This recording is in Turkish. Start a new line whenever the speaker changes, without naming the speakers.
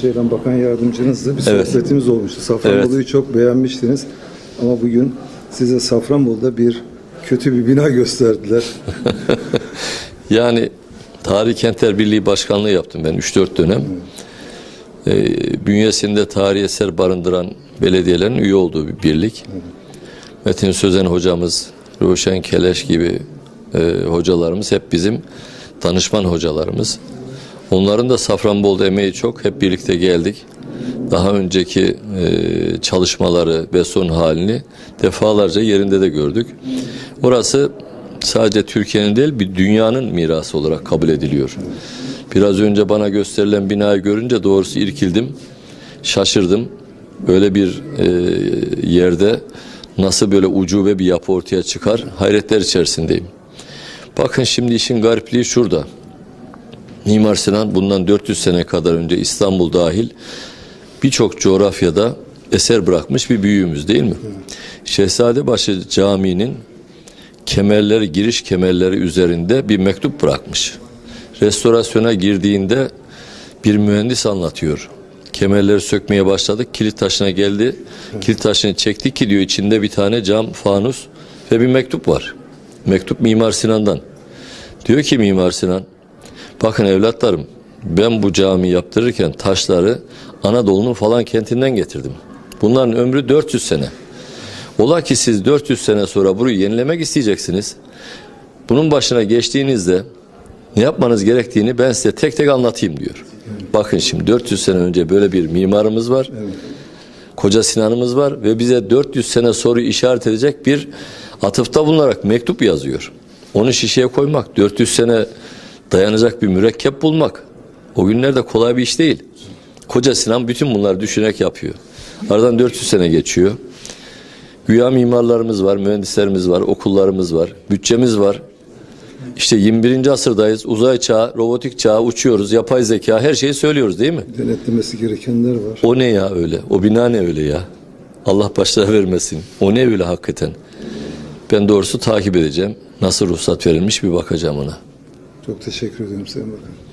Ceylan Bakan Yardımcınızla bir
Evet.
sohbetimiz olmuştu. Safranbolu'yu çok beğenmiştiniz. Ama bugün size Safranbolu'da bir kötü bir bina gösterdiler.
Yani Tarihi Kentler Birliği Başkanlığı yaptım ben 3-4 dönem. Ee, bünyesinde tarihi eser barındıran belediyelerin üye olduğu bir birlik. Metin Sözen hocamız, Ruşen Keleş gibi e, hocalarımız hep bizim danışman hocalarımız. Onların da Safranbolu'da emeği çok. Hep birlikte geldik. Daha önceki e, çalışmaları ve son halini defalarca yerinde de gördük. Orası sadece Türkiye'nin değil bir dünyanın mirası olarak kabul ediliyor. Biraz önce bana gösterilen binayı görünce doğrusu irkildim, şaşırdım. Böyle bir e, yerde nasıl böyle ucube bir yapı ortaya çıkar hayretler içerisindeyim. Bakın şimdi işin garipliği şurada. Mimar Sinan bundan 400 sene kadar önce İstanbul dahil birçok coğrafyada eser bırakmış bir büyüğümüz değil mi? Şehzadebaşı Camii'nin kemerleri, giriş kemerleri üzerinde bir mektup bırakmış. Restorasyona girdiğinde bir mühendis anlatıyor. Kemerleri sökmeye başladık. Kilit taşına geldi. Kilit taşını çekti ki diyor içinde bir tane cam fanus ve bir mektup var. Mektup Mimar Sinan'dan. Diyor ki Mimar Sinan, bakın evlatlarım ben bu cami yaptırırken taşları Anadolu'nun falan kentinden getirdim. Bunların ömrü 400 sene. Ola ki siz 400 sene sonra burayı yenilemek isteyeceksiniz. Bunun başına geçtiğinizde ne yapmanız gerektiğini ben size tek tek anlatayım diyor. Bakın şimdi 400 sene önce böyle bir mimarımız var. Koca Sinan'ımız var ve bize 400 sene sonra işaret edecek bir atıfta bulunarak mektup yazıyor. Onu şişeye koymak, 400 sene dayanacak bir mürekkep bulmak o günlerde kolay bir iş değil. Koca Sinan bütün bunları düşünerek yapıyor. Aradan 400 sene geçiyor. Güya mimarlarımız var, mühendislerimiz var, okullarımız var, bütçemiz var. İşte 21. asırdayız. Uzay çağı, robotik çağı uçuyoruz. Yapay zeka her şeyi söylüyoruz değil mi?
Denetlemesi gerekenler var.
O ne ya öyle? O bina ne öyle ya? Allah başlara vermesin. O ne öyle hakikaten? Ben doğrusu takip edeceğim. Nasıl ruhsat verilmiş bir bakacağım ona.
Çok teşekkür ederim Sayın Bakan.